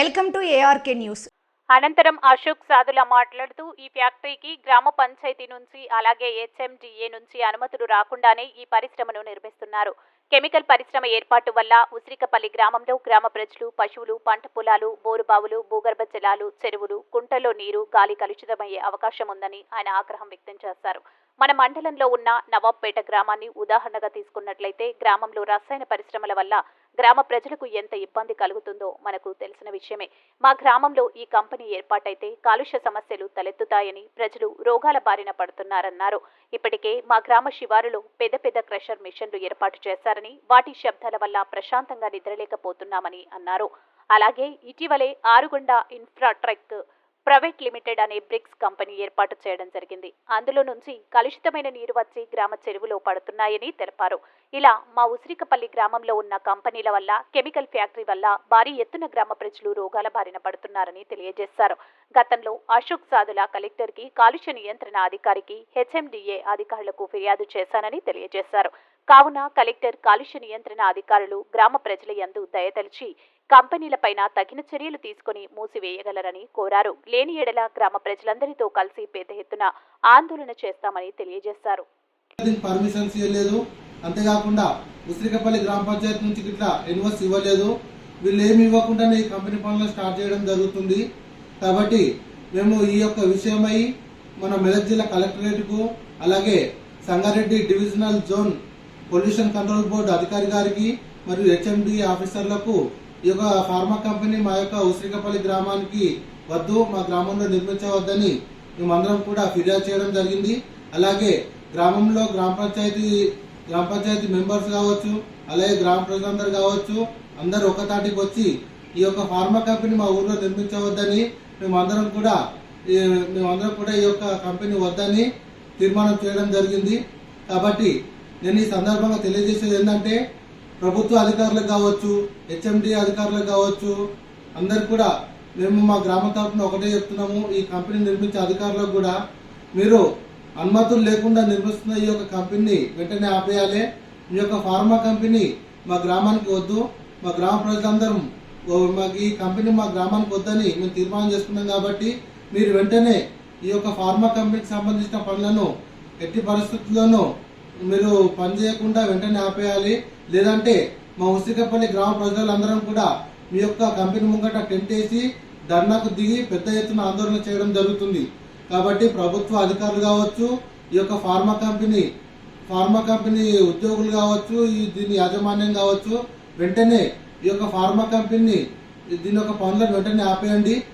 Welcome to ARK news అనంతరం అశోక్ సాదుల మాట్లాడుతూ ఈ ఫ్యాక్టరీకి గ్రామ పంచాయతీ నుంచి అలాగే హెచ్ఎండిఏ నుంచి అనుమతులు రాకుండానే ఈ పరిశ్రమను నిర్మిస్తున్నారు. కెమికల్ పరిశ్రమ ఏర్పాటు వల్ల ఉసిరికపల్లి గ్రామంలో గ్రామ ప్రజలు పశువులు పంట పొలాలు బోరుబావులు భూగర్భ జలాలు చెరువులు కుంటల్లో నీరు గాలి కలుషితమయ్యే అవకాశం ఉందని ఆయన ఆగ్రహం వ్యక్తం చేశారు. మన మండలంలో ఉన్న నవాబ్పేట గ్రామాన్ని ఉదాహరణగా తీసుకున్నట్లయితే గ్రామంలో రసాయన పరిశ్రమల వల్ల గ్రామ ప్రజలకు ఎంత ఇబ్బంది కలుగుతుందో మనకు తెలిసిన విషయమే. మా గ్రామంలో ఈ కంపెనీ ఏర్పాటైతే కాలుష్య సమస్యలు తలెత్తుతాయని ప్రజలు రోగాల బారిన పడుతున్నారన్నారు. ఇప్పటికే మా గ్రామ శివారులో పెద్ద పెద్ద క్రషర్ మిషన్లు ఏర్పాటు చేశారని వాటి శబ్దాల వల్ల ప్రశాంతంగా నిద్రలేకపోతున్నామని అన్నారు. అలాగే ఇటీవలే ఆరుగొండ ఇన్ఫ్రాట్రెక్ ప్రైవేట్ లిమిటెడ్ అనే బ్రిక్స్ కంపెనీ ఏర్పాటు చేయడం జరిగింది. అందులో నుంచి కలుషితమైన నీరు వచ్చి గ్రామ చెరువులో పడుతున్నాయని తెలిపారు. ఇలా మా ఉసిరికపల్లి గ్రామంలో ఉన్న కంపెనీల వల్ల కెమికల్ ఫ్యాక్టరీ వల్ల భారీ ఎత్తున గ్రామ ప్రజలు రోగాల బారిన పడుతున్నారని తెలియజేశారు. గతంలో అశోక్ సాధుల కలెక్టర్కి కాలుష్య నియంత్రణ అధికారికి హెచ్ఎండిఏ అధికారులకు ఫిర్యాదు చేశానని తెలియజేశారు. కావున కలెక్టర్ కాలుష్య నియంత్రణ అధికారులు గ్రామ ప్రజల యందు దయతలిచి కంపెనీలపైన తగిన చర్యలు తీసుకుని మూసివేయగలరని కోరారు. లేని ఎడల గ్రామ ప్రజలందరితో కలిసి పెద్ద ఎత్తున ఆందోళన చేస్తామని తెలియజేశారు. పర్మిషన్స్ ఇవ్వలేదు. అంతేకాకుండా ఉసిరికపల్లి గ్రామ పంచాయతీ నుంచి ఇట్లా ఎన్వర్స్ ఇవ్వలేదు. వీళ్ళు ఏమి ఇవ్వకుండానే ఈ కంపెనీ పనులు స్టార్ట్ చేయడం జరుగుతుంది. కాబట్టి మేము ఈ యొక్క విషయమై మన మెదక్ జిల్లా కలెక్టరేట్కు అలాగే Sangareddy divisional zone pollution control board అధికారి గారికి మరియు హెచ్ఎండి ఆఫీసర్లకు ఈ యొక్క ఫార్మా కంపెనీ మా యొక్క ఉసిరికపల్లి గ్రామానికి వద్దు మా గ్రామంలో నిర్మించవద్దని మేమందరం కూడా ఫిర్యాదు చేయడం జరిగింది. అలాగే గ్రామంలో గ్రామ పంచాయతీ గ్రామ పంచాయతీ మెంబర్స్ కావచ్చు అలాగే గ్రామ ప్రజలందరూ కావచ్చు అందరూ ఒకతాటికి వచ్చి ఈ యొక్క ఫార్మా కంపెనీ మా ఊర్లో నిర్మించవద్దని మేమందరం కూడా మేమందరం కూడా ఈ యొక్క కంపెనీ వద్దని తీర్మానం చేయడం జరిగింది. కాబట్టి నేను ఈ సందర్భంగా తెలియజేసేది ఏంటంటే ప్రభుత్వ అధికారులకు కావచ్చు హెచ్ఎండి అధికారులకు కావచ్చు అందరు కూడా మేము మా గ్రామ తరఫున ఒకటే చెప్తున్నాము ఈ కంపెనీ నిర్మించే అధికారులకు కూడా మీరు అనుమతులు లేకుండా నిర్మిస్తున్న ఈ యొక్క కంపెనీని వెంటనే ఆపేయాలి. మీ యొక్క ఫార్మా కంపెనీ మా గ్రామానికి వద్దు. మా గ్రామ ప్రజలందరం మాకు ఈ కంపెనీ మా గ్రామానికి వద్దని మేము తీర్మానం చేసుకున్నాం కాబట్టి మీరు వెంటనే ఈ యొక్క ఫార్మా కంపెనీకి సంబంధించిన పనులను ఎట్టి పరిస్థితుల్లోనూ మీరు పని చేయకుండా వెంటనే ఆపేయాలి. లేదంటే మా ఉసిరికపల్లి గ్రామ ప్రజలందరం కూడా మీ యొక్క కంపెనీ ముంగట టెంట్ వేసి ధర్నాకు దిగి పెద్ద ఎత్తున ఆందోళన చేయడం జరుగుతుంది. కాబట్టి ప్రభుత్వ అధికారులు కావచ్చు ఈ యొక్క ఫార్మా కంపెనీ ఫార్మా కంపెనీ ఉద్యోగులు కావచ్చు ఈ దీని యాజమాన్యం కావచ్చు వెంటనే ఈ యొక్క ఫార్మా కంపెనీ దీని యొక్క పనులను వెంటనే ఆపేయండి.